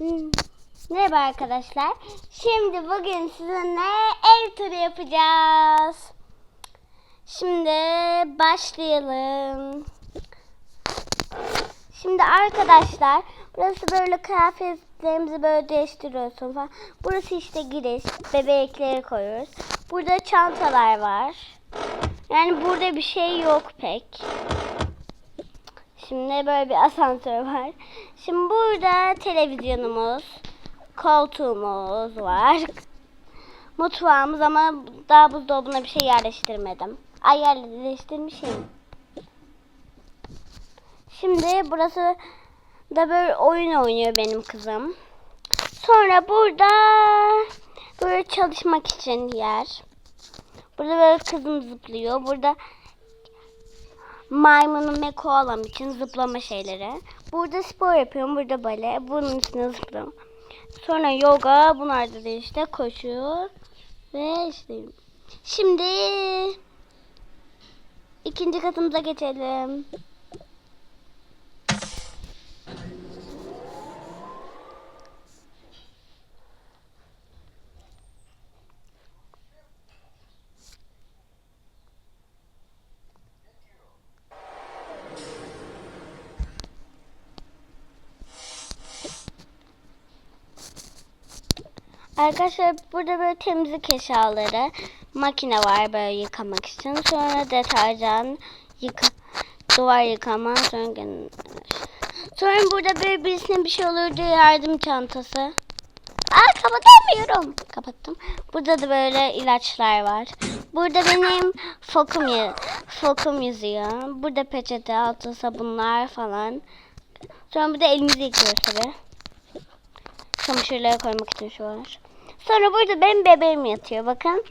Merhaba arkadaşlar. Şimdi bugün sizinle ev turu yapacağız. Şimdi başlayalım. Şimdi arkadaşlar burası böyle kıyafetlerimizi böyle değiştiriyorsun falan. Burası işte giriş. Bebekleri koyuyoruz. Burada çantalar var. Yani burada bir şey yok pek. Şimdi böyle bir asansör var. Şimdi burada televizyonumuz, koltuğumuz var. Mutfağımız ama daha buzdolabına bir şey yerleştirmedim. Ay yerleştirmişim. Şimdi burası da böyle oyun oynuyor benim kızım. Sonra burada böyle çalışmak için yer. Burada böyle kızım zıplıyor. Burada maymunum ve koalam için zıplama şeyleri. Burada spor yapıyorum. Burada bale. Bunun üstüne zıplıyorum. Sonra yoga. Bunlarda da işte koşu. Ve işte. Şimdi ikinci katımıza geçelim. Arkadaşlar burada böyle temizlik eşyaları, makine var böyle yıkamak için. Sonra deterjan, yıka, duvar yıkama, sonra Sonra burada böyle birisine bir şey olur diye yardım çantası. Aa kapatamıyorum. Kapattım. Burada da böyle ilaçlar var. Burada benim fokum, fokum yazıyor. Burada peçete, altı sabunlar falan. Sonra burada elimizi yıkıyoruz tabii. Çamaşırları koymak için şu var. Sonra burada benim bebeğim yatıyor bakın.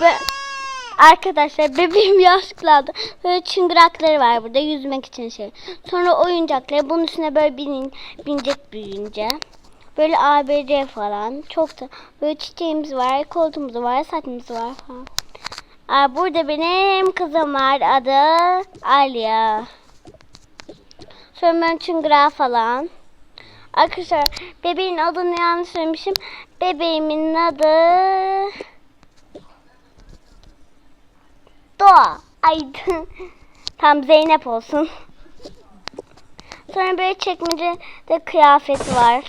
Ve arkadaşlar bebeğim yaşlandı. Böyle çıngırakları var burada yüzmek için şey. Sonra oyuncakları bunun üstüne böyle binin, binecek büyüyünce. Böyle ABC falan. Çok da böyle çiçeğimiz var, koltuğumuz var, saçımız var falan. Aa, burada benim kızım var. Adı Alya. Sonra ben çıngırağı falan. Arkadaşlar bebeğin adını yanlış söylemişim. Bebeğimin adı Doğa. Ay tam Zeynep olsun. Sonra böyle çekmecede kıyafeti var.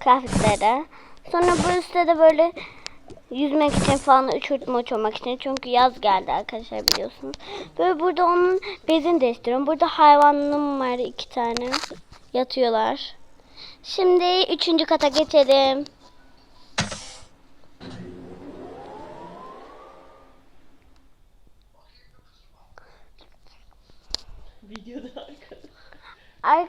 Kıyafetleri. Sonra bu üstte de böyle yüzmek için falan uçurtma uçurmak için. Çünkü yaz geldi arkadaşlar biliyorsunuz. Böyle burada onun bezini değiştiriyorum. Burada hayvanım var iki tane. Yatıyorlar. Şimdi üçüncü kata geçelim. Videoda arkadaşlar. Ar-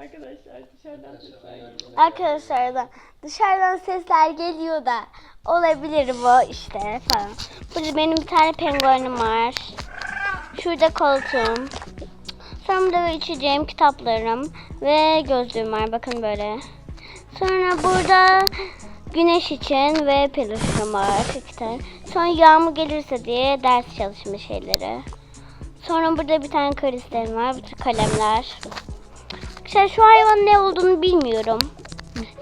Arkadaşlar dışarıdan sesler geliyor. arkadaşlar da dışarıdan sesler geliyor da olabilir bu işte falan. Burada benim bir tane penguenim var. Şurada koltuğum. Sonra böyle içeceğim kitaplarım ve gözlüğüm var. Bakın böyle. Sonra burada güneş için ve peluşum var. iki tane. Sonra yağmur gelirse diye ders çalışma şeyleri. Sonra burada bir tane kristalim var. Bir kalemler. Arkadaşlar şu hayvanın ne olduğunu bilmiyorum.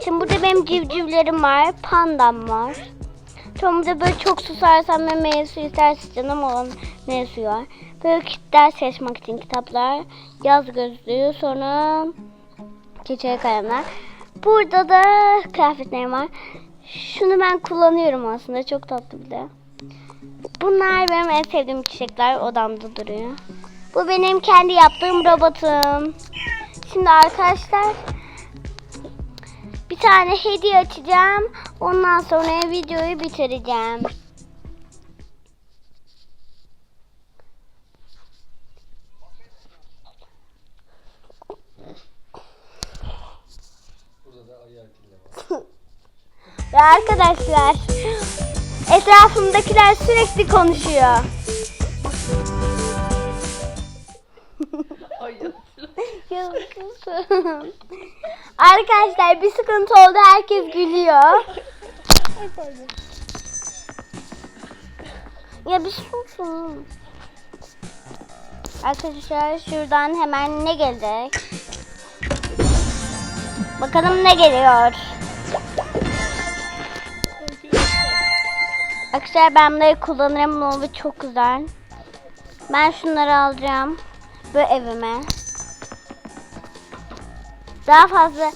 Şimdi burada benim civcivlerim var. Pandam var. Sonra böyle çok susarsam ve meyve suyu isterse canım olan meyve suyu var. Böyle ders çalışmak için kitaplar. Yaz gözlüğü. Sonra keçeli kalemler. Burada da kıyafetlerim var. Şunu ben kullanıyorum aslında. Çok tatlı bir de. Bunlar benim en sevdiğim çiçekler. Odamda duruyor. Bu benim kendi yaptığım robotum. Şimdi arkadaşlar bir tane hediye açacağım. Ondan sonra videoyu bitireceğim. Ve arkadaşlar etrafımdakiler sürekli konuşuyor. Arkadaşlar bir sıkıntı oldu. Herkes gülüyor. Ya bir susun. Arkadaşlar şuradan hemen ne gelecek? Bakalım ne geliyor. Arkadaşlar. Ben bunları kullanırım. Bu çok güzel. Ben şunları alacağım. Bu evime. Daha fazla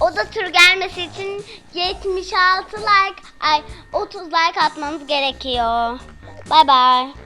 oda tur gelmesi için 76 like, ay 30 like atmanız gerekiyor. Bay bay.